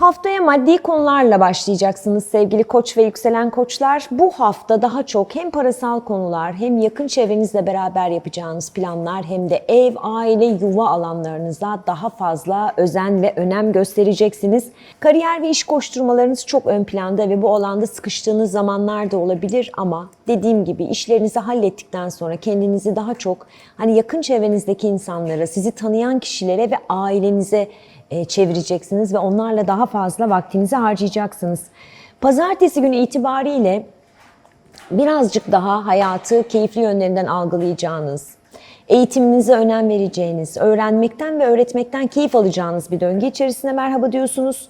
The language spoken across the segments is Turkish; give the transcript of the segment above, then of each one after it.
Haftaya maddi konularla başlayacaksınız sevgili koç ve yükselen koçlar. Bu hafta daha çok hem parasal konular hem yakın çevrenizle beraber yapacağınız planlar hem de ev, aile, yuva alanlarınıza daha fazla özen ve önem göstereceksiniz. Kariyer ve iş koşturmalarınız çok ön planda ve bu alanda sıkıştığınız zamanlar da olabilir ama dediğim gibi işlerinizi hallettikten sonra kendinizi daha çok hani yakın çevrenizdeki insanlara, sizi tanıyan kişilere ve ailenize çevireceksiniz ve onlarla daha fazla vaktinizi harcayacaksınız. Pazartesi günü itibariyle birazcık daha hayatı keyifli yönlerinden algılayacağınız, eğitiminize önem vereceğiniz, öğrenmekten ve öğretmekten keyif alacağınız bir döngü içerisinde merhaba diyorsunuz.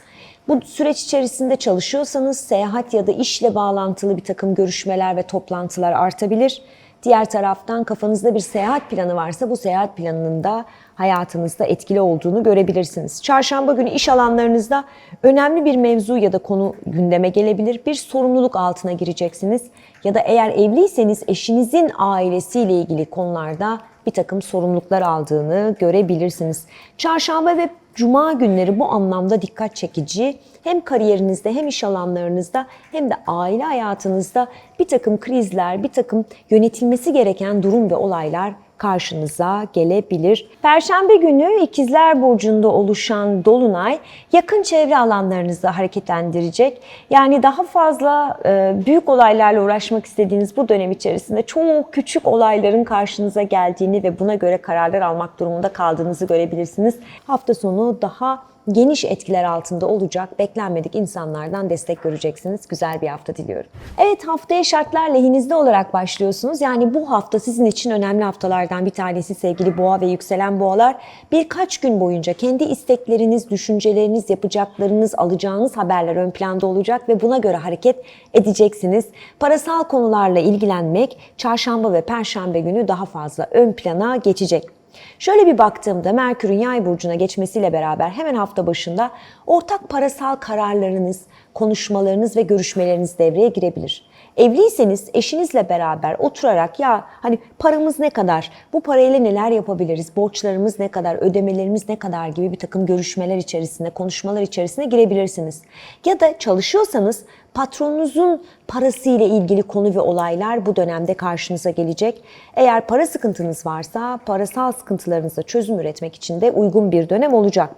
Bu süreç içerisinde çalışıyorsanız seyahat ya da işle bağlantılı bir takım görüşmeler ve toplantılar artabilir. Diğer taraftan kafanızda bir seyahat planı varsa bu seyahat planının da hayatınızda etkili olduğunu görebilirsiniz. Çarşamba günü iş alanlarınızda önemli bir mevzu ya da konu gündeme gelebilir. Bir sorumluluk altına gireceksiniz. Ya da eğer evliyseniz eşinizin ailesiyle ilgili konularda bir takım sorumluluklar aldığını görebilirsiniz. Çarşamba ve Cuma günleri bu anlamda dikkat çekici. Hem kariyerinizde hem iş alanlarınızda hem de aile hayatınızda bir takım krizler, bir takım yönetilmesi gereken durum ve olaylar karşınıza gelebilir. Perşembe günü İkizler Burcu'nda oluşan Dolunay yakın çevre alanlarınızı hareketlendirecek. Yani daha fazla e, büyük olaylarla uğraşmak istediğiniz bu dönem içerisinde çok küçük olayların karşınıza geldiğini ve buna göre kararlar almak durumunda kaldığınızı görebilirsiniz. Hafta sonu daha geniş etkiler altında olacak beklenmedik insanlardan destek göreceksiniz. Güzel bir hafta diliyorum. Evet haftaya şartlar lehinizde olarak başlıyorsunuz. Yani bu hafta sizin için önemli haftalardan bir tanesi sevgili boğa ve yükselen boğalar. Birkaç gün boyunca kendi istekleriniz, düşünceleriniz, yapacaklarınız, alacağınız haberler ön planda olacak ve buna göre hareket edeceksiniz. Parasal konularla ilgilenmek çarşamba ve perşembe günü daha fazla ön plana geçecek. Şöyle bir baktığımda Merkür'ün yay burcuna geçmesiyle beraber hemen hafta başında ortak parasal kararlarınız, konuşmalarınız ve görüşmeleriniz devreye girebilir. Evliyseniz eşinizle beraber oturarak ya hani paramız ne kadar, bu parayla neler yapabiliriz, borçlarımız ne kadar, ödemelerimiz ne kadar gibi bir takım görüşmeler içerisinde, konuşmalar içerisine girebilirsiniz. Ya da çalışıyorsanız patronunuzun parası ile ilgili konu ve olaylar bu dönemde karşınıza gelecek. Eğer para sıkıntınız varsa parasal sıkıntılarınıza çözüm üretmek için de uygun bir dönem olacak.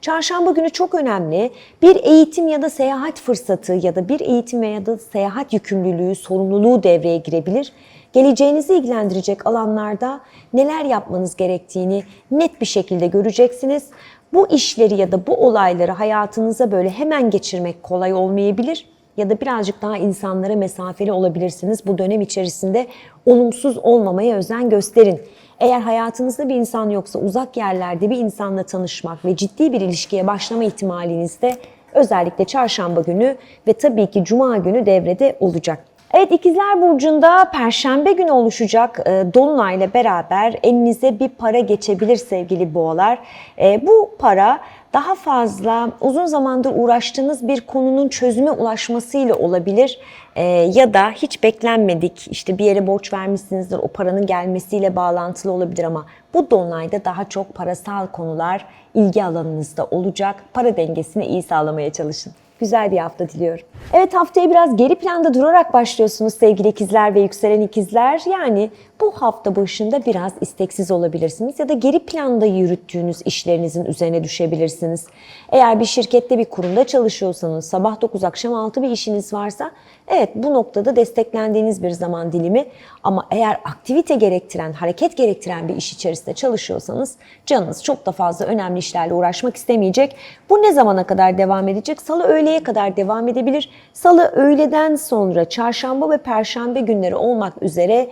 Çarşamba günü çok önemli. Bir eğitim ya da seyahat fırsatı ya da bir eğitim veya da seyahat yükümlülüğü, sorumluluğu devreye girebilir. Geleceğinizi ilgilendirecek alanlarda neler yapmanız gerektiğini net bir şekilde göreceksiniz. Bu işleri ya da bu olayları hayatınıza böyle hemen geçirmek kolay olmayabilir ya da birazcık daha insanlara mesafeli olabilirsiniz. Bu dönem içerisinde olumsuz olmamaya özen gösterin. Eğer hayatınızda bir insan yoksa uzak yerlerde bir insanla tanışmak ve ciddi bir ilişkiye başlama ihtimaliniz de özellikle çarşamba günü ve tabii ki cuma günü devrede olacak. Evet İkizler Burcu'nda Perşembe günü oluşacak e, Dolunay ile beraber elinize bir para geçebilir sevgili boğalar. E, bu para daha fazla uzun zamandır uğraştığınız bir konunun çözüme ulaşmasıyla olabilir. E, ya da hiç beklenmedik işte bir yere borç vermişsinizdir o paranın gelmesiyle bağlantılı olabilir ama bu Dolunay'da daha çok parasal konular ilgi alanınızda olacak. Para dengesini iyi sağlamaya çalışın. Güzel bir hafta diliyorum. Evet haftaya biraz geri planda durarak başlıyorsunuz sevgili ikizler ve yükselen ikizler. Yani bu hafta başında biraz isteksiz olabilirsiniz ya da geri planda yürüttüğünüz işlerinizin üzerine düşebilirsiniz. Eğer bir şirkette bir kurumda çalışıyorsanız sabah 9 akşam 6 bir işiniz varsa evet bu noktada desteklendiğiniz bir zaman dilimi ama eğer aktivite gerektiren, hareket gerektiren bir iş içerisinde çalışıyorsanız canınız çok da fazla önemli işlerle uğraşmak istemeyecek. Bu ne zamana kadar devam edecek? Salı öğleye kadar devam edebilir. Salı öğleden sonra çarşamba ve perşembe günleri olmak üzere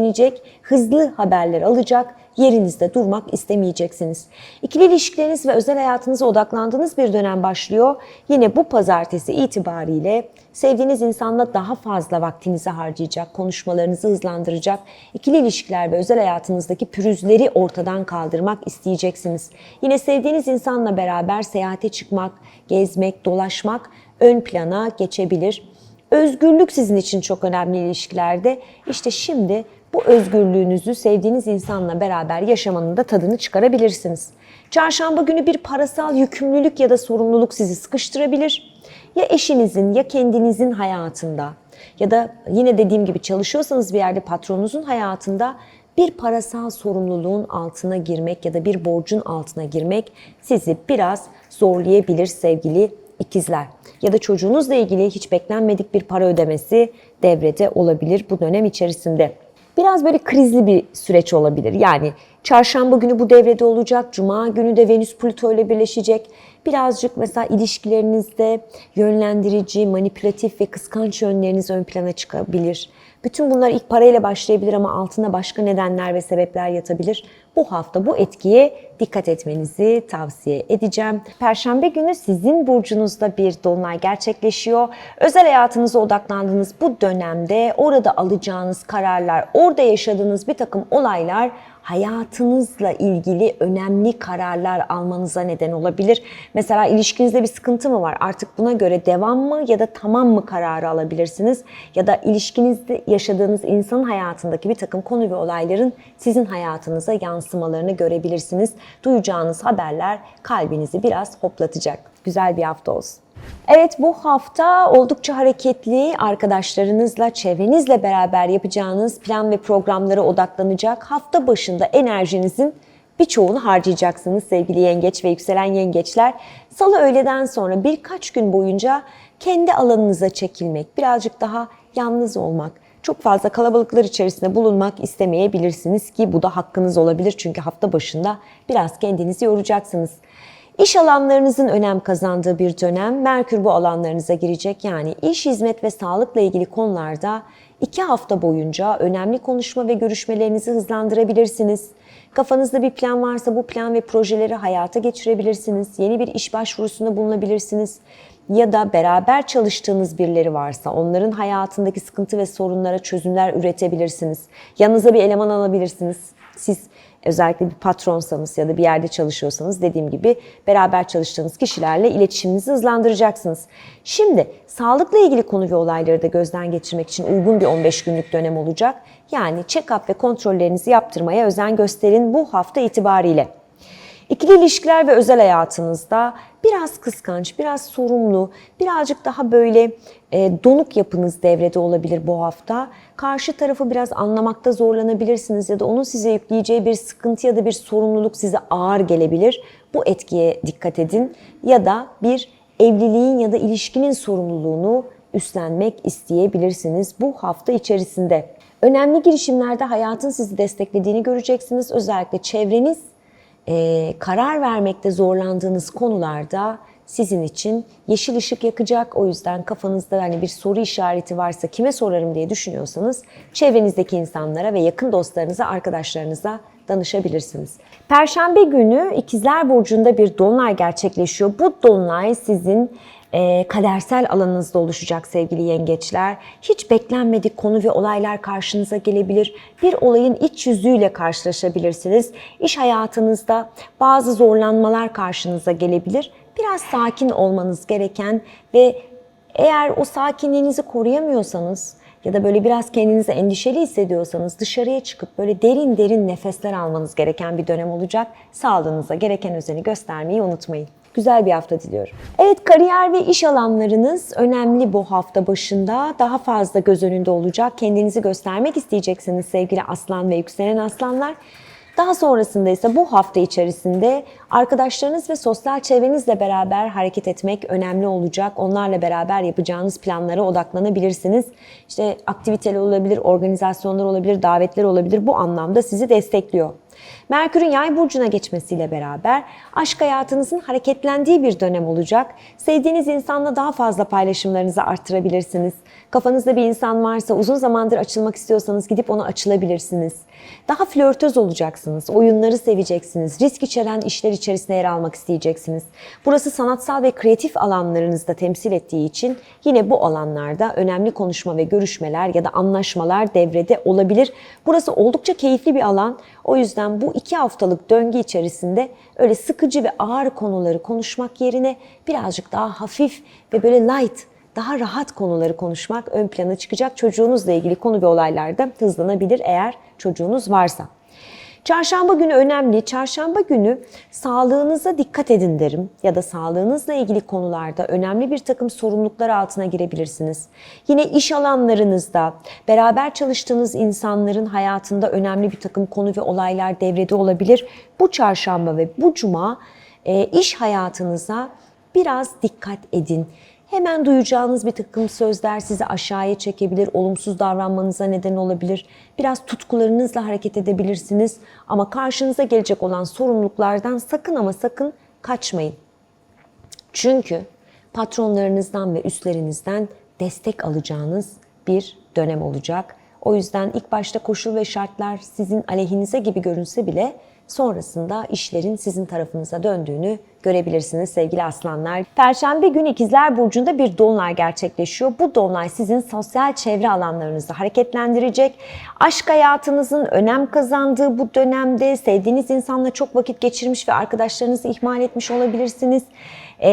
hareketlenecek, hızlı haberler alacak, yerinizde durmak istemeyeceksiniz. İkili ilişkileriniz ve özel hayatınıza odaklandığınız bir dönem başlıyor. Yine bu pazartesi itibariyle sevdiğiniz insanla daha fazla vaktinizi harcayacak, konuşmalarınızı hızlandıracak, ikili ilişkiler ve özel hayatınızdaki pürüzleri ortadan kaldırmak isteyeceksiniz. Yine sevdiğiniz insanla beraber seyahate çıkmak, gezmek, dolaşmak ön plana geçebilir. Özgürlük sizin için çok önemli ilişkilerde. İşte şimdi bu özgürlüğünüzü sevdiğiniz insanla beraber yaşamanın da tadını çıkarabilirsiniz. Çarşamba günü bir parasal yükümlülük ya da sorumluluk sizi sıkıştırabilir. Ya eşinizin ya kendinizin hayatında ya da yine dediğim gibi çalışıyorsanız bir yerde patronunuzun hayatında bir parasal sorumluluğun altına girmek ya da bir borcun altına girmek sizi biraz zorlayabilir sevgili ikizler. Ya da çocuğunuzla ilgili hiç beklenmedik bir para ödemesi devrede olabilir bu dönem içerisinde. Biraz böyle krizli bir süreç olabilir. Yani çarşamba günü bu devrede olacak, cuma günü de Venüs Plüto ile birleşecek. Birazcık mesela ilişkilerinizde yönlendirici, manipülatif ve kıskanç yönleriniz ön plana çıkabilir. Bütün bunlar ilk parayla başlayabilir ama altında başka nedenler ve sebepler yatabilir. Bu hafta bu etkiye dikkat etmenizi tavsiye edeceğim. Perşembe günü sizin burcunuzda bir dolunay gerçekleşiyor. Özel hayatınıza odaklandığınız bu dönemde orada alacağınız kararlar, orada yaşadığınız bir takım olaylar hayatınızla ilgili önemli kararlar almanıza neden olabilir. Mesela ilişkinizde bir sıkıntı mı var? Artık buna göre devam mı ya da tamam mı kararı alabilirsiniz? Ya da ilişkinizde yaşadığınız insanın hayatındaki bir takım konu ve olayların sizin hayatınıza yansımalarını görebilirsiniz. Duyacağınız haberler kalbinizi biraz hoplatacak. Güzel bir hafta olsun. Evet bu hafta oldukça hareketli arkadaşlarınızla, çevrenizle beraber yapacağınız plan ve programlara odaklanacak. Hafta başında enerjinizin birçoğunu harcayacaksınız sevgili yengeç ve yükselen yengeçler. Salı öğleden sonra birkaç gün boyunca kendi alanınıza çekilmek, birazcık daha yalnız olmak, çok fazla kalabalıklar içerisinde bulunmak istemeyebilirsiniz ki bu da hakkınız olabilir. Çünkü hafta başında biraz kendinizi yoracaksınız. İş alanlarınızın önem kazandığı bir dönem. Merkür bu alanlarınıza girecek. Yani iş, hizmet ve sağlıkla ilgili konularda iki hafta boyunca önemli konuşma ve görüşmelerinizi hızlandırabilirsiniz. Kafanızda bir plan varsa bu plan ve projeleri hayata geçirebilirsiniz. Yeni bir iş başvurusunda bulunabilirsiniz. Ya da beraber çalıştığınız birileri varsa onların hayatındaki sıkıntı ve sorunlara çözümler üretebilirsiniz. Yanınıza bir eleman alabilirsiniz. Siz özellikle bir patronsanız ya da bir yerde çalışıyorsanız dediğim gibi beraber çalıştığınız kişilerle iletişiminizi hızlandıracaksınız. Şimdi sağlıkla ilgili konu ve olayları da gözden geçirmek için uygun bir 15 günlük dönem olacak. Yani check-up ve kontrollerinizi yaptırmaya özen gösterin bu hafta itibariyle. İkili ilişkiler ve özel hayatınızda biraz kıskanç, biraz sorumlu, birazcık daha böyle e, donuk yapınız devrede olabilir bu hafta. Karşı tarafı biraz anlamakta zorlanabilirsiniz ya da onun size yükleyeceği bir sıkıntı ya da bir sorumluluk size ağır gelebilir. Bu etkiye dikkat edin ya da bir evliliğin ya da ilişkinin sorumluluğunu üstlenmek isteyebilirsiniz bu hafta içerisinde. Önemli girişimlerde hayatın sizi desteklediğini göreceksiniz. Özellikle çevreniz e, karar vermekte zorlandığınız konularda sizin için yeşil ışık yakacak. O yüzden kafanızda hani bir soru işareti varsa kime sorarım diye düşünüyorsanız çevrenizdeki insanlara ve yakın dostlarınıza, arkadaşlarınıza danışabilirsiniz. Perşembe günü İkizler Burcu'nda bir dolunay gerçekleşiyor. Bu dolunay sizin e, kadersel alanınızda oluşacak sevgili yengeçler. Hiç beklenmedik konu ve olaylar karşınıza gelebilir. Bir olayın iç yüzüyle karşılaşabilirsiniz. İş hayatınızda bazı zorlanmalar karşınıza gelebilir. Biraz sakin olmanız gereken ve eğer o sakinliğinizi koruyamıyorsanız ya da böyle biraz kendinizi endişeli hissediyorsanız dışarıya çıkıp böyle derin derin nefesler almanız gereken bir dönem olacak. Sağlığınıza gereken özeni göstermeyi unutmayın. Güzel bir hafta diliyorum. Evet kariyer ve iş alanlarınız önemli bu hafta başında. Daha fazla göz önünde olacak. Kendinizi göstermek isteyeceksiniz sevgili aslan ve yükselen aslanlar. Daha sonrasında ise bu hafta içerisinde arkadaşlarınız ve sosyal çevrenizle beraber hareket etmek önemli olacak. Onlarla beraber yapacağınız planlara odaklanabilirsiniz. İşte aktiviteler olabilir, organizasyonlar olabilir, davetler olabilir. Bu anlamda sizi destekliyor. Merkür'ün yay burcuna geçmesiyle beraber aşk hayatınızın hareketlendiği bir dönem olacak. Sevdiğiniz insanla daha fazla paylaşımlarınızı arttırabilirsiniz. Kafanızda bir insan varsa uzun zamandır açılmak istiyorsanız gidip ona açılabilirsiniz. Daha flörtöz olacaksınız, oyunları seveceksiniz, risk içeren işler içerisinde yer almak isteyeceksiniz. Burası sanatsal ve kreatif alanlarınızda temsil ettiği için yine bu alanlarda önemli konuşma ve görüşmeler ya da anlaşmalar devrede olabilir. Burası oldukça keyifli bir alan. O yüzden bu iki haftalık döngü içerisinde öyle sıkıcı ve ağır konuları konuşmak yerine birazcık daha hafif ve böyle light daha rahat konuları konuşmak ön plana çıkacak. Çocuğunuzla ilgili konu ve olaylarda hızlanabilir eğer çocuğunuz varsa. Çarşamba günü önemli. Çarşamba günü sağlığınıza dikkat edin derim ya da sağlığınızla ilgili konularda önemli bir takım sorumluluklar altına girebilirsiniz. Yine iş alanlarınızda beraber çalıştığınız insanların hayatında önemli bir takım konu ve olaylar devrede olabilir. Bu çarşamba ve bu cuma e, iş hayatınıza biraz dikkat edin. Hemen duyacağınız bir takım sözler sizi aşağıya çekebilir, olumsuz davranmanıza neden olabilir. Biraz tutkularınızla hareket edebilirsiniz ama karşınıza gelecek olan sorumluluklardan sakın ama sakın kaçmayın. Çünkü patronlarınızdan ve üstlerinizden destek alacağınız bir dönem olacak. O yüzden ilk başta koşul ve şartlar sizin aleyhinize gibi görünse bile sonrasında işlerin sizin tarafınıza döndüğünü görebilirsiniz sevgili aslanlar. Perşembe günü ikizler burcunda bir dolunay gerçekleşiyor. Bu dolunay sizin sosyal çevre alanlarınızı hareketlendirecek. Aşk hayatınızın önem kazandığı bu dönemde sevdiğiniz insanla çok vakit geçirmiş ve arkadaşlarınızı ihmal etmiş olabilirsiniz. Ee,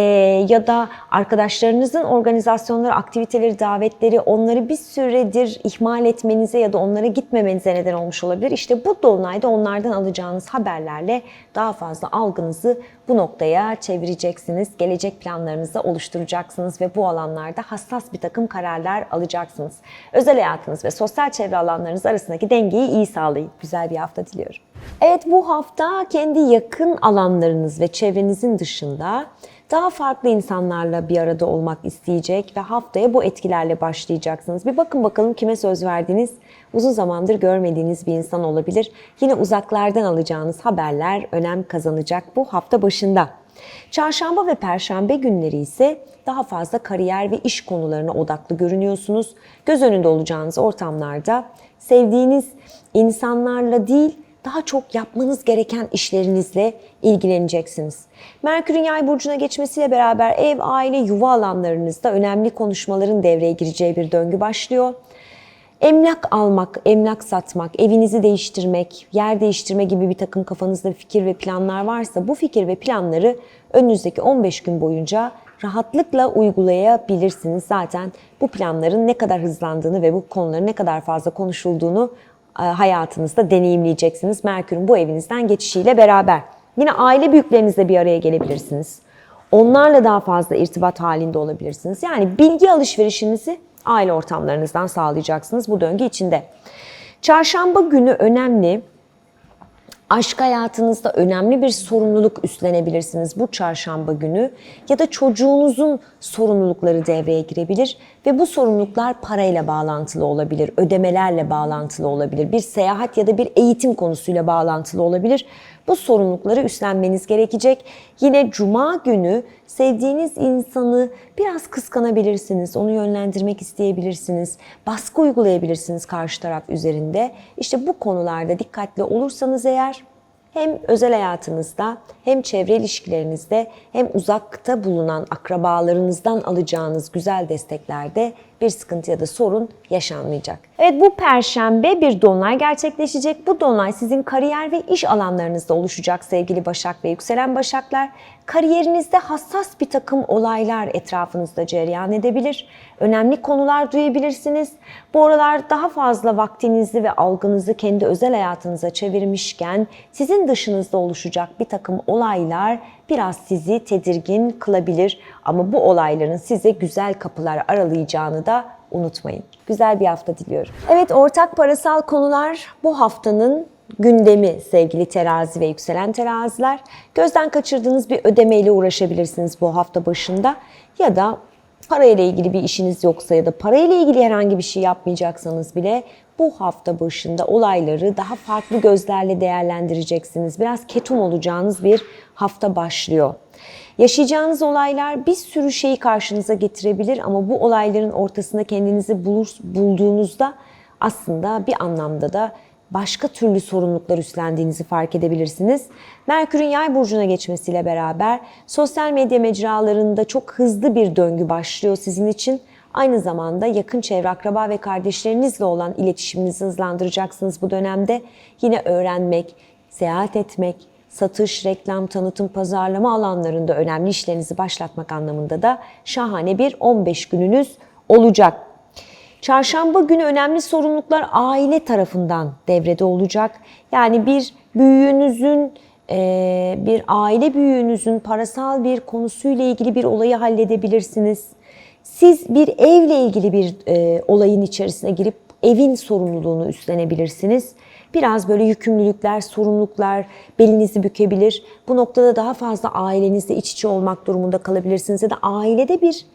ya da arkadaşlarınızın organizasyonları, aktiviteleri, davetleri onları bir süredir ihmal etmenize ya da onlara gitmemenize neden olmuş olabilir. İşte bu dolunayda onlardan alacağınız haberlerle daha fazla algınızı bu noktaya çevireceksiniz. Gelecek planlarınızı oluşturacaksınız ve bu alanlarda hassas bir takım kararlar alacaksınız. Özel hayatınız ve sosyal çevre alanlarınız arasındaki dengeyi iyi sağlayın. Güzel bir hafta diliyorum. Evet bu hafta kendi yakın alanlarınız ve çevrenizin dışında daha farklı insanlarla bir arada olmak isteyecek ve haftaya bu etkilerle başlayacaksınız. Bir bakın bakalım kime söz verdiniz. Uzun zamandır görmediğiniz bir insan olabilir. Yine uzaklardan alacağınız haberler önem kazanacak bu hafta başında. Çarşamba ve perşembe günleri ise daha fazla kariyer ve iş konularına odaklı görünüyorsunuz. Göz önünde olacağınız ortamlarda sevdiğiniz insanlarla değil, daha çok yapmanız gereken işlerinizle ilgileneceksiniz. Merkür'ün yay burcuna geçmesiyle beraber ev, aile, yuva alanlarınızda önemli konuşmaların devreye gireceği bir döngü başlıyor. Emlak almak, emlak satmak, evinizi değiştirmek, yer değiştirme gibi bir takım kafanızda fikir ve planlar varsa bu fikir ve planları önünüzdeki 15 gün boyunca rahatlıkla uygulayabilirsiniz. Zaten bu planların ne kadar hızlandığını ve bu konuların ne kadar fazla konuşulduğunu hayatınızda deneyimleyeceksiniz. Merkür'ün bu evinizden geçişiyle beraber. Yine aile büyüklerinizle bir araya gelebilirsiniz. Onlarla daha fazla irtibat halinde olabilirsiniz. Yani bilgi alışverişinizi aile ortamlarınızdan sağlayacaksınız bu döngü içinde. Çarşamba günü önemli. Aşk hayatınızda önemli bir sorumluluk üstlenebilirsiniz bu çarşamba günü ya da çocuğunuzun sorumlulukları devreye girebilir ve bu sorumluluklar parayla bağlantılı olabilir, ödemelerle bağlantılı olabilir, bir seyahat ya da bir eğitim konusuyla bağlantılı olabilir. Bu sorumlulukları üstlenmeniz gerekecek. Yine cuma günü sevdiğiniz insanı biraz kıskanabilirsiniz, onu yönlendirmek isteyebilirsiniz, baskı uygulayabilirsiniz karşı taraf üzerinde. İşte bu konularda dikkatli olursanız eğer hem özel hayatınızda hem çevre ilişkilerinizde hem uzakta bulunan akrabalarınızdan alacağınız güzel desteklerde bir sıkıntı ya da sorun yaşanmayacak. Evet bu perşembe bir dolunay gerçekleşecek. Bu dolunay sizin kariyer ve iş alanlarınızda oluşacak sevgili Başak ve yükselen Başaklar. Kariyerinizde hassas bir takım olaylar etrafınızda cereyan edebilir. Önemli konular duyabilirsiniz. Bu aralar daha fazla vaktinizi ve algınızı kendi özel hayatınıza çevirmişken sizin dışınızda oluşacak bir takım olaylar biraz sizi tedirgin kılabilir. Ama bu olayların size güzel kapılar aralayacağını da unutmayın. Güzel bir hafta diliyorum. Evet ortak parasal konular bu haftanın gündemi sevgili terazi ve yükselen teraziler. Gözden kaçırdığınız bir ödemeyle uğraşabilirsiniz bu hafta başında ya da parayla ilgili bir işiniz yoksa ya da parayla ilgili herhangi bir şey yapmayacaksanız bile bu hafta başında olayları daha farklı gözlerle değerlendireceksiniz. Biraz ketum olacağınız bir hafta başlıyor. Yaşayacağınız olaylar bir sürü şeyi karşınıza getirebilir ama bu olayların ortasında kendinizi bulur, bulduğunuzda aslında bir anlamda da başka türlü sorumluluklar üstlendiğinizi fark edebilirsiniz. Merkür'ün yay burcuna geçmesiyle beraber sosyal medya mecralarında çok hızlı bir döngü başlıyor sizin için. Aynı zamanda yakın çevre, akraba ve kardeşlerinizle olan iletişiminizi hızlandıracaksınız bu dönemde. Yine öğrenmek, seyahat etmek, satış, reklam, tanıtım, pazarlama alanlarında önemli işlerinizi başlatmak anlamında da şahane bir 15 gününüz olacak. Çarşamba günü önemli sorumluluklar aile tarafından devrede olacak. Yani bir büyüğünüzün, e, bir aile büyüğünüzün parasal bir konusuyla ilgili bir olayı halledebilirsiniz. Siz bir evle ilgili bir e, olayın içerisine girip evin sorumluluğunu üstlenebilirsiniz. Biraz böyle yükümlülükler, sorumluluklar belinizi bükebilir. Bu noktada daha fazla ailenizle iç içe olmak durumunda kalabilirsiniz ya da ailede bir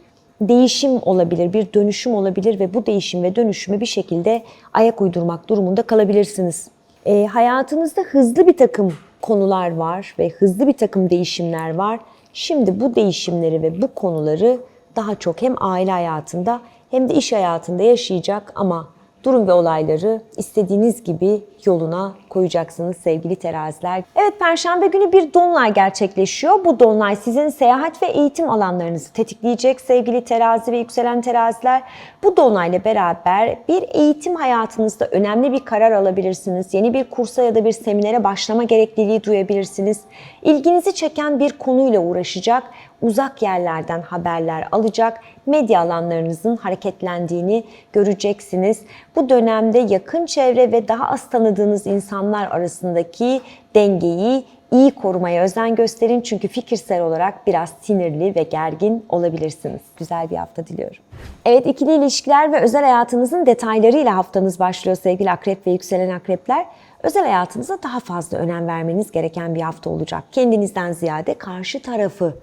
değişim olabilir, bir dönüşüm olabilir ve bu değişim ve dönüşümü bir şekilde ayak uydurmak durumunda kalabilirsiniz. E, hayatınızda hızlı bir takım konular var ve hızlı bir takım değişimler var. Şimdi bu değişimleri ve bu konuları daha çok hem aile hayatında hem de iş hayatında yaşayacak ama durum ve olayları istediğiniz gibi yoluna koyacaksınız sevgili teraziler. Evet perşembe günü bir dolunay gerçekleşiyor. Bu dolunay sizin seyahat ve eğitim alanlarınızı tetikleyecek sevgili terazi ve yükselen teraziler. Bu dolunayla beraber bir eğitim hayatınızda önemli bir karar alabilirsiniz. Yeni bir kursa ya da bir seminere başlama gerekliliği duyabilirsiniz. İlginizi çeken bir konuyla uğraşacak uzak yerlerden haberler alacak, medya alanlarınızın hareketlendiğini göreceksiniz. Bu dönemde yakın çevre ve daha az tanıdığınız insanlar arasındaki dengeyi iyi korumaya özen gösterin çünkü fikirsel olarak biraz sinirli ve gergin olabilirsiniz. Güzel bir hafta diliyorum. Evet ikili ilişkiler ve özel hayatınızın detaylarıyla haftanız başlıyor sevgili akrep ve yükselen akrepler. Özel hayatınıza daha fazla önem vermeniz gereken bir hafta olacak. Kendinizden ziyade karşı tarafı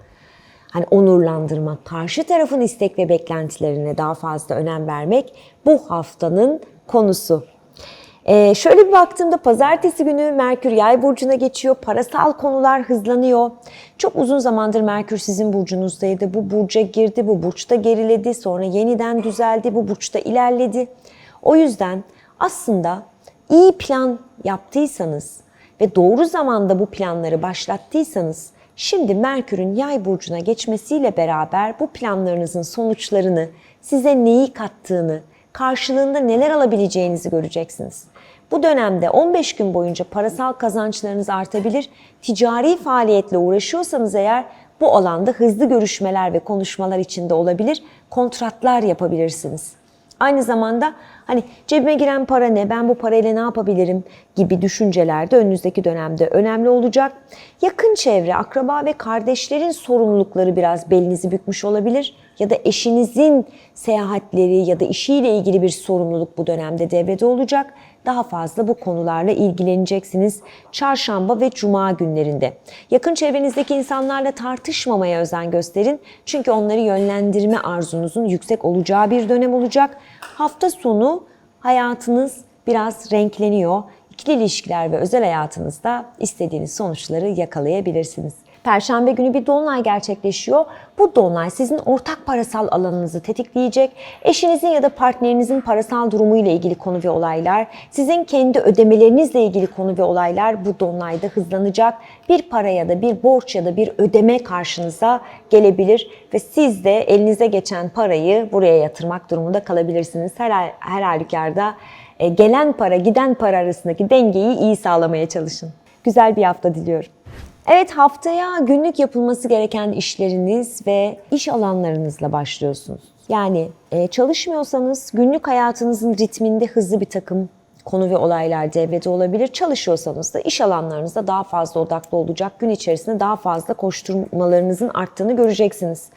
hani onurlandırmak, karşı tarafın istek ve beklentilerine daha fazla önem vermek bu haftanın konusu. Ee, şöyle bir baktığımda pazartesi günü Merkür Yay burcuna geçiyor. Parasal konular hızlanıyor. Çok uzun zamandır Merkür sizin burcunuzdaydı. Bu burca girdi, bu burçta geriledi, sonra yeniden düzeldi, bu burçta ilerledi. O yüzden aslında iyi plan yaptıysanız ve doğru zamanda bu planları başlattıysanız Şimdi Merkür'ün yay burcuna geçmesiyle beraber bu planlarınızın sonuçlarını, size neyi kattığını, karşılığında neler alabileceğinizi göreceksiniz. Bu dönemde 15 gün boyunca parasal kazançlarınız artabilir. Ticari faaliyetle uğraşıyorsanız eğer bu alanda hızlı görüşmeler ve konuşmalar içinde olabilir. Kontratlar yapabilirsiniz. Aynı zamanda hani cebime giren para ne, ben bu parayla ne yapabilirim gibi düşünceler de önünüzdeki dönemde önemli olacak. Yakın çevre, akraba ve kardeşlerin sorumlulukları biraz belinizi bükmüş olabilir. Ya da eşinizin seyahatleri ya da işiyle ilgili bir sorumluluk bu dönemde devrede olacak. Daha fazla bu konularla ilgileneceksiniz çarşamba ve cuma günlerinde. Yakın çevrenizdeki insanlarla tartışmamaya özen gösterin. Çünkü onları yönlendirme arzunuzun yüksek olacağı bir dönem olacak. Hafta sonu hayatınız biraz renkleniyor. İkili ilişkiler ve özel hayatınızda istediğiniz sonuçları yakalayabilirsiniz. Perşembe günü bir dolunay gerçekleşiyor. Bu dolunay sizin ortak parasal alanınızı tetikleyecek. Eşinizin ya da partnerinizin parasal durumu ile ilgili konu ve olaylar, sizin kendi ödemelerinizle ilgili konu ve olaylar bu dolunayda hızlanacak. Bir para ya da bir borç ya da bir ödeme karşınıza gelebilir ve siz de elinize geçen parayı buraya yatırmak durumunda kalabilirsiniz. Her, her halükarda e, gelen para giden para arasındaki dengeyi iyi sağlamaya çalışın. Güzel bir hafta diliyorum. Evet haftaya günlük yapılması gereken işleriniz ve iş alanlarınızla başlıyorsunuz. Yani e, çalışmıyorsanız günlük hayatınızın ritminde hızlı bir takım konu ve olaylar devrede olabilir. Çalışıyorsanız da iş alanlarınızda daha fazla odaklı olacak. Gün içerisinde daha fazla koşturmalarınızın arttığını göreceksiniz.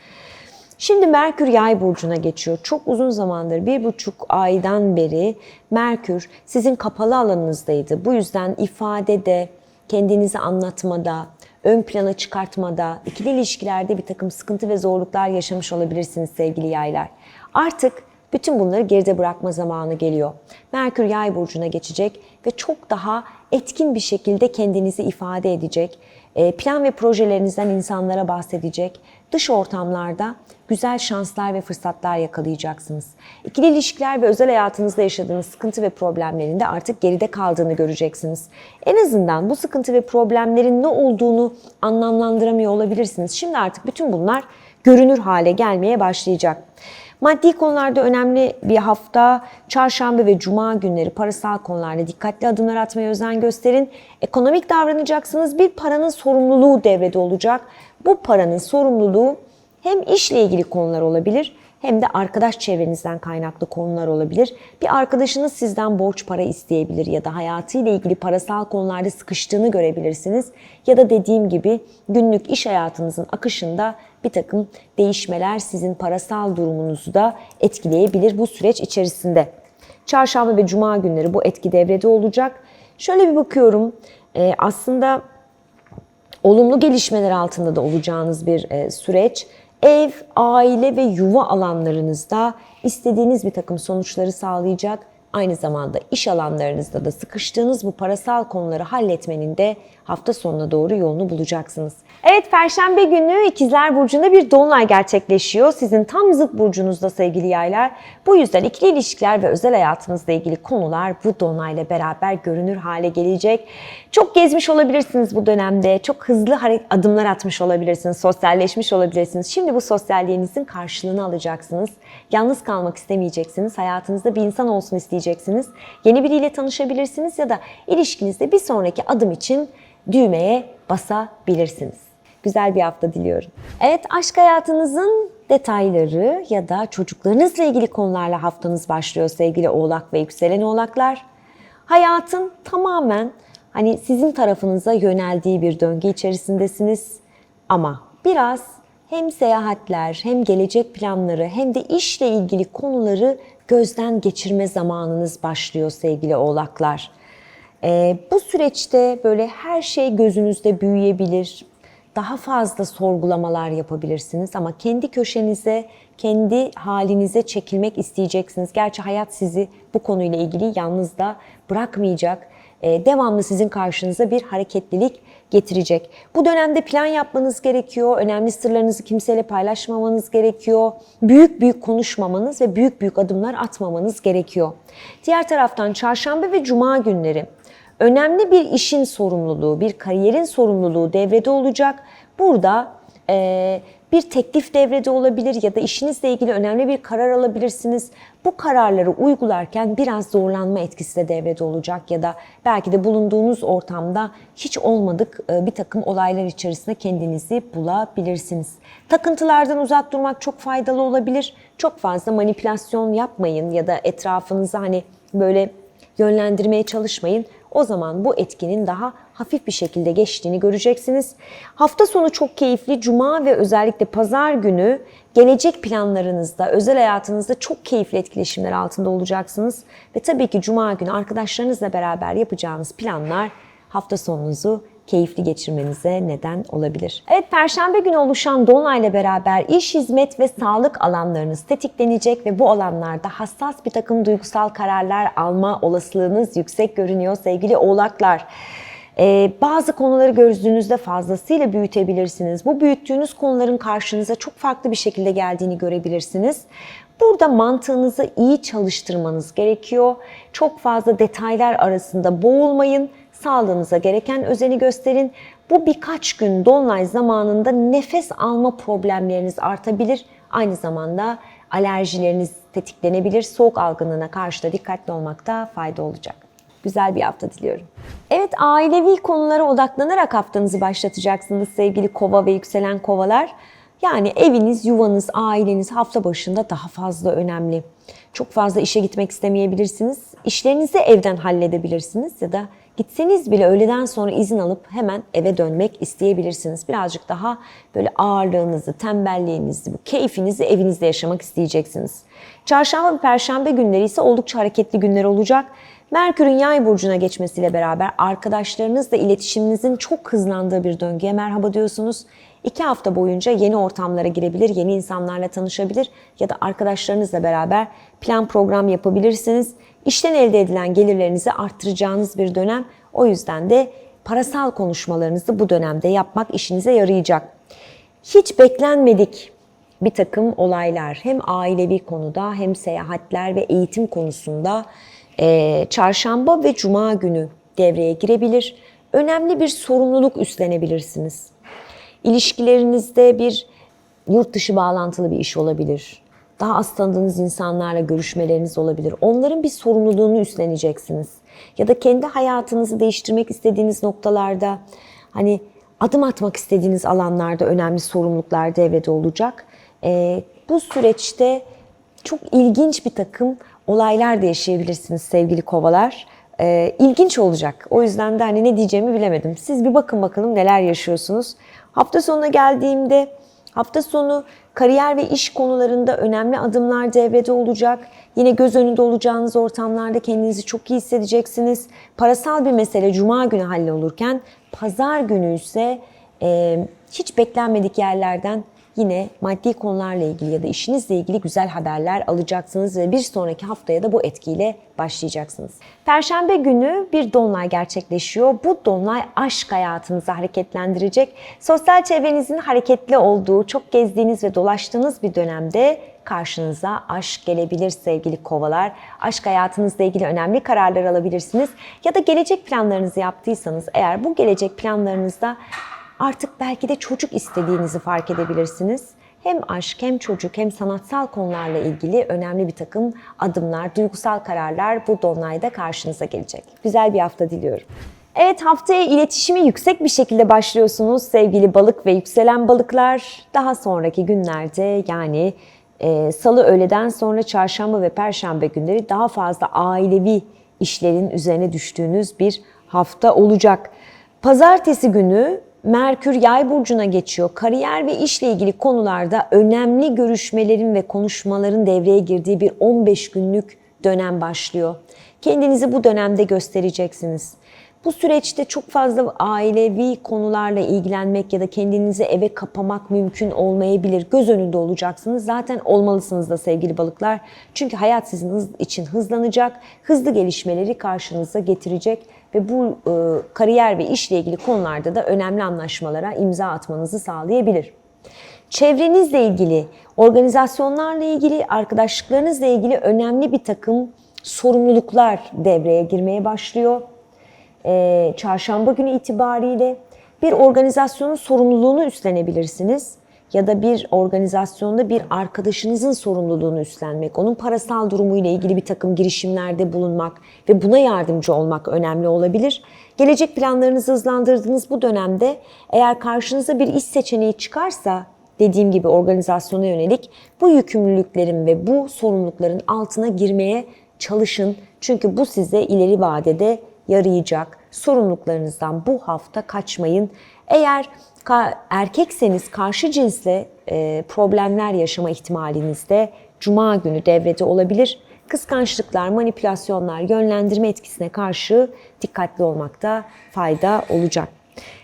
Şimdi Merkür yay burcuna geçiyor. Çok uzun zamandır, bir buçuk aydan beri Merkür sizin kapalı alanınızdaydı. Bu yüzden ifadede, kendinizi anlatmada, ön plana çıkartmada, ikili ilişkilerde bir takım sıkıntı ve zorluklar yaşamış olabilirsiniz sevgili yaylar. Artık bütün bunları geride bırakma zamanı geliyor. Merkür yay burcuna geçecek ve çok daha etkin bir şekilde kendinizi ifade edecek. E, plan ve projelerinizden insanlara bahsedecek. Dış ortamlarda güzel şanslar ve fırsatlar yakalayacaksınız. İkili ilişkiler ve özel hayatınızda yaşadığınız sıkıntı ve problemlerin de artık geride kaldığını göreceksiniz. En azından bu sıkıntı ve problemlerin ne olduğunu anlamlandıramıyor olabilirsiniz. Şimdi artık bütün bunlar görünür hale gelmeye başlayacak. Maddi konularda önemli bir hafta. Çarşamba ve cuma günleri parasal konularda dikkatli adımlar atmaya özen gösterin. Ekonomik davranacaksınız. Bir paranın sorumluluğu devrede olacak. Bu paranın sorumluluğu hem işle ilgili konular olabilir hem de arkadaş çevrenizden kaynaklı konular olabilir. Bir arkadaşınız sizden borç para isteyebilir ya da hayatıyla ilgili parasal konularda sıkıştığını görebilirsiniz. Ya da dediğim gibi günlük iş hayatınızın akışında bir takım değişmeler sizin parasal durumunuzu da etkileyebilir bu süreç içerisinde. Çarşamba ve cuma günleri bu etki devrede olacak. Şöyle bir bakıyorum. Ee, aslında olumlu gelişmeler altında da olacağınız bir e, süreç. Ev, aile ve yuva alanlarınızda istediğiniz bir takım sonuçları sağlayacak. Aynı zamanda iş alanlarınızda da sıkıştığınız bu parasal konuları halletmenin de hafta sonuna doğru yolunu bulacaksınız. Evet Perşembe günü İkizler Burcu'nda bir dolunay gerçekleşiyor. Sizin tam zıt burcunuzda sevgili yaylar. Bu yüzden ikili ilişkiler ve özel hayatınızla ilgili konular bu dolunayla beraber görünür hale gelecek. Çok gezmiş olabilirsiniz bu dönemde. Çok hızlı adımlar atmış olabilirsiniz. Sosyalleşmiş olabilirsiniz. Şimdi bu sosyalliğinizin karşılığını alacaksınız. Yalnız kalmak istemeyeceksiniz. Hayatınızda bir insan olsun isteyeceksiniz. Yeni biriyle tanışabilirsiniz ya da ilişkinizde bir sonraki adım için düğmeye basabilirsiniz. Güzel bir hafta diliyorum. Evet aşk hayatınızın detayları ya da çocuklarınızla ilgili konularla haftanız başlıyor sevgili oğlak ve yükselen oğlaklar. Hayatın tamamen hani sizin tarafınıza yöneldiği bir döngü içerisindesiniz. Ama biraz hem seyahatler hem gelecek planları hem de işle ilgili konuları gözden geçirme zamanınız başlıyor sevgili oğlaklar. Ee, bu süreçte böyle her şey gözünüzde büyüyebilir, daha fazla sorgulamalar yapabilirsiniz ama kendi köşenize, kendi halinize çekilmek isteyeceksiniz. Gerçi hayat sizi bu konuyla ilgili yalnız da bırakmayacak. Ee, devamlı sizin karşınıza bir hareketlilik getirecek. Bu dönemde plan yapmanız gerekiyor. Önemli sırlarınızı kimseyle paylaşmamanız gerekiyor. Büyük büyük konuşmamanız ve büyük büyük adımlar atmamanız gerekiyor. Diğer taraftan çarşamba ve cuma günleri önemli bir işin sorumluluğu, bir kariyerin sorumluluğu devrede olacak. Burada e, bir teklif devrede olabilir ya da işinizle ilgili önemli bir karar alabilirsiniz. Bu kararları uygularken biraz zorlanma etkisi de devrede olacak ya da belki de bulunduğunuz ortamda hiç olmadık e, bir takım olaylar içerisinde kendinizi bulabilirsiniz. Takıntılardan uzak durmak çok faydalı olabilir. Çok fazla manipülasyon yapmayın ya da etrafınıza hani böyle yönlendirmeye çalışmayın. O zaman bu etkinin daha hafif bir şekilde geçtiğini göreceksiniz. Hafta sonu çok keyifli. Cuma ve özellikle pazar günü gelecek planlarınızda, özel hayatınızda çok keyifli etkileşimler altında olacaksınız. Ve tabii ki cuma günü arkadaşlarınızla beraber yapacağınız planlar hafta sonunuzu keyifli geçirmenize neden olabilir. Evet, Perşembe günü oluşan Dolunay'la beraber iş, hizmet ve sağlık alanlarınız tetiklenecek ve bu alanlarda hassas bir takım duygusal kararlar alma olasılığınız yüksek görünüyor sevgili oğlaklar. Ee, bazı konuları gözünüzde fazlasıyla büyütebilirsiniz. Bu büyüttüğünüz konuların karşınıza çok farklı bir şekilde geldiğini görebilirsiniz. Burada mantığınızı iyi çalıştırmanız gerekiyor. Çok fazla detaylar arasında boğulmayın sağlığınıza gereken özeni gösterin. Bu birkaç gün dolunay zamanında nefes alma problemleriniz artabilir. Aynı zamanda alerjileriniz tetiklenebilir. Soğuk algınlığına karşı da dikkatli olmakta fayda olacak. Güzel bir hafta diliyorum. Evet ailevi konulara odaklanarak haftanızı başlatacaksınız sevgili kova ve yükselen kovalar. Yani eviniz, yuvanız, aileniz hafta başında daha fazla önemli. Çok fazla işe gitmek istemeyebilirsiniz. İşlerinizi evden halledebilirsiniz ya da Gitseniz bile öğleden sonra izin alıp hemen eve dönmek isteyebilirsiniz. Birazcık daha böyle ağırlığınızı, tembelliğinizi, bu keyfinizi evinizde yaşamak isteyeceksiniz. Çarşamba ve perşembe günleri ise oldukça hareketli günler olacak. Merkür'ün yay burcuna geçmesiyle beraber arkadaşlarınızla iletişiminizin çok hızlandığı bir döngüye merhaba diyorsunuz. İki hafta boyunca yeni ortamlara girebilir, yeni insanlarla tanışabilir ya da arkadaşlarınızla beraber plan program yapabilirsiniz. İşten elde edilen gelirlerinizi arttıracağınız bir dönem. O yüzden de parasal konuşmalarınızı bu dönemde yapmak işinize yarayacak. Hiç beklenmedik bir takım olaylar hem ailevi konuda hem seyahatler ve eğitim konusunda e, çarşamba ve cuma günü devreye girebilir. Önemli bir sorumluluk üstlenebilirsiniz. İlişkilerinizde bir yurt dışı bağlantılı bir iş olabilir. Daha az tanıdığınız insanlarla görüşmeleriniz olabilir. Onların bir sorumluluğunu üstleneceksiniz. Ya da kendi hayatınızı değiştirmek istediğiniz noktalarda hani adım atmak istediğiniz alanlarda önemli sorumluluklar devrede olacak. Ee, bu süreçte çok ilginç bir takım olaylar da yaşayabilirsiniz sevgili kovalar. Ee, ilginç olacak. O yüzden de hani ne diyeceğimi bilemedim. Siz bir bakın bakalım neler yaşıyorsunuz. Hafta sonuna geldiğimde hafta sonu kariyer ve iş konularında önemli adımlar devrede olacak. Yine göz önünde olacağınız ortamlarda kendinizi çok iyi hissedeceksiniz. Parasal bir mesele cuma günü hallolurken pazar günü ise e, hiç beklenmedik yerlerden yine maddi konularla ilgili ya da işinizle ilgili güzel haberler alacaksınız ve bir sonraki haftaya da bu etkiyle başlayacaksınız. Perşembe günü bir dolunay gerçekleşiyor. Bu dolunay aşk hayatınızı hareketlendirecek. Sosyal çevrenizin hareketli olduğu, çok gezdiğiniz ve dolaştığınız bir dönemde karşınıza aşk gelebilir sevgili kovalar. Aşk hayatınızla ilgili önemli kararlar alabilirsiniz. Ya da gelecek planlarınızı yaptıysanız eğer bu gelecek planlarınızda artık belki de çocuk istediğinizi fark edebilirsiniz. Hem aşk hem çocuk hem sanatsal konularla ilgili önemli bir takım adımlar, duygusal kararlar bu dolunayda karşınıza gelecek. Güzel bir hafta diliyorum. Evet haftaya iletişimi yüksek bir şekilde başlıyorsunuz sevgili balık ve yükselen balıklar. Daha sonraki günlerde yani e, salı öğleden sonra çarşamba ve perşembe günleri daha fazla ailevi işlerin üzerine düştüğünüz bir hafta olacak. Pazartesi günü Merkür Yay burcuna geçiyor. Kariyer ve işle ilgili konularda önemli görüşmelerin ve konuşmaların devreye girdiği bir 15 günlük dönem başlıyor. Kendinizi bu dönemde göstereceksiniz. Bu süreçte çok fazla ailevi konularla ilgilenmek ya da kendinizi eve kapamak mümkün olmayabilir. Göz önünde olacaksınız. Zaten olmalısınız da sevgili balıklar. Çünkü hayat sizin için hızlanacak. Hızlı gelişmeleri karşınıza getirecek ve bu e, kariyer ve işle ilgili konularda da önemli anlaşmalara imza atmanızı sağlayabilir. Çevrenizle ilgili, organizasyonlarla ilgili, arkadaşlıklarınızla ilgili önemli bir takım sorumluluklar devreye girmeye başlıyor. Ee, çarşamba günü itibariyle bir organizasyonun sorumluluğunu üstlenebilirsiniz ya da bir organizasyonda bir arkadaşınızın sorumluluğunu üstlenmek, onun parasal durumuyla ilgili bir takım girişimlerde bulunmak ve buna yardımcı olmak önemli olabilir. Gelecek planlarınızı hızlandırdığınız bu dönemde eğer karşınıza bir iş seçeneği çıkarsa dediğim gibi organizasyona yönelik bu yükümlülüklerin ve bu sorumlulukların altına girmeye çalışın. Çünkü bu size ileri vadede yarayacak. Sorumluluklarınızdan bu hafta kaçmayın. Eğer erkekseniz karşı cinsle e, problemler yaşama ihtimaliniz de cuma günü devrede olabilir. Kıskançlıklar, manipülasyonlar, yönlendirme etkisine karşı dikkatli olmakta fayda olacak.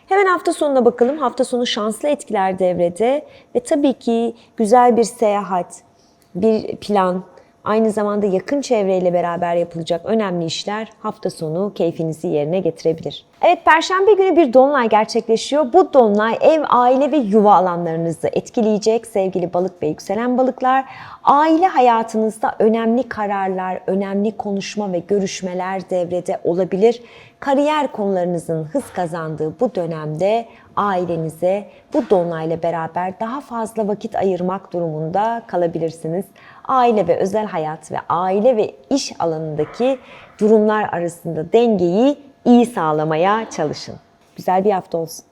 Hemen hafta sonuna bakalım. Hafta sonu şanslı etkiler devrede ve tabii ki güzel bir seyahat, bir plan, aynı zamanda yakın çevreyle beraber yapılacak önemli işler hafta sonu keyfinizi yerine getirebilir. Evet Perşembe günü bir dolunay gerçekleşiyor. Bu dolunay ev, aile ve yuva alanlarınızı etkileyecek sevgili balık ve yükselen balıklar. Aile hayatınızda önemli kararlar, önemli konuşma ve görüşmeler devrede olabilir. Kariyer konularınızın hız kazandığı bu dönemde ailenize bu dolunayla beraber daha fazla vakit ayırmak durumunda kalabilirsiniz. Aile ve özel hayat ve aile ve iş alanındaki durumlar arasında dengeyi iyi sağlamaya çalışın. Güzel bir hafta olsun.